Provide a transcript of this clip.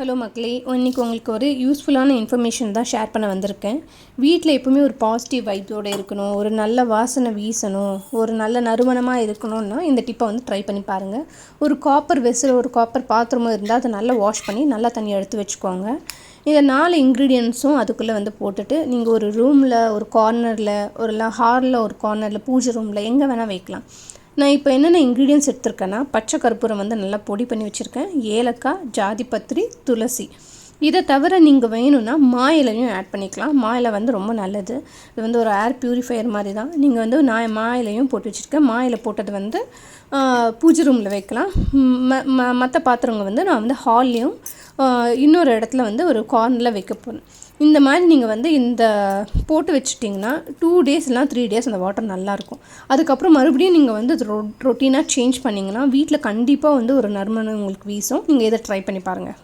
Hello மக்களே இன்றைக்கி உங்களுக்கு ஒரு யூஸ்ஃபுல்லான இன்ஃபர்மேஷன் தான் ஷேர் பண்ண வந்திருக்கேன். வீட்டில் எப்பவுமே ஒரு பாசிட்டிவ் வைப்ஸோடு இருக்கணும் ஒரு நல்ல வாசனை வீசணும் ஒரு நல்ல நறுமணமாக இருக்கணும்னா இந்த டிப்பை வந்து ட்ரை பண்ணி பாருங்கள் ஒரு காப்பர் வெசல் ஒரு காப்பர் பாத்திரமும் இருந்தால் அதை நல்லா வாஷ் பண்ணி நல்லா தண்ணி எடுத்து வச்சுக்கோங்க. இதை நாலு இன்க்ரீடியன்ஸும் அதுக்குள்ளே வந்து போட்டுட்டு நீங்கள் ஒரு ரூமில் ஒரு கார்னரில் ஒரு ஹாலில் ஒரு கார்னரில் பூஜை ரூமில் எங்கே வேணால் வைக்கலாம். நான் இப்போ என்னென்ன இன்க்ரீடியன்ஸ் எடுத்திருக்கேன்னா பச்சை கற்பூரம் வந்து நல்லா பொடி பண்ணி வச்சுருக்கேன். ஏலக்காய் ஜாதிபத்திரி துளசி. இதை தவிர நீங்கள் வேணும்னா மா இலையும் ஆட் பண்ணிக்கலாம். மா இலை வந்து ரொம்ப நல்லது. இது வந்து ஒரு ஏர் பியூரிஃபையர் மாதிரி தான். நீங்கள் வந்து நான் மா இலையும் போட்டு வச்சுருக்கேன். மா இலை போட்டது வந்து பூஜை ரூமில் வைக்கலாம். ம ம மற்ற பாத்திரங்க வந்து நான் வந்து ஹால்லேயும் இன்னொரு இடத்துல வந்து ஒரு கார்னரில் வைக்க போகிறேன் இந்த மாதிரி நீங்கள் வந்து இந்த போட்டு வச்சுட்டிங்கன்னா டூ டேஸ் இல்லைனா த்ரீ டேஸ் அந்த வாட்டர் நல்லாயிருக்கும் அதுக்கப்புறம் மறுபடியும் நீங்கள் வந்து ரொ ரொட்டீனாக சேஞ்ச் பண்ணிங்கன்னா வீட்டில் கண்டிப்பாக வந்து ஒரு நறுமணம் உங்களுக்கு வீசும். நீங்கள் இதை ட்ரை பண்ணி பாருங்கள்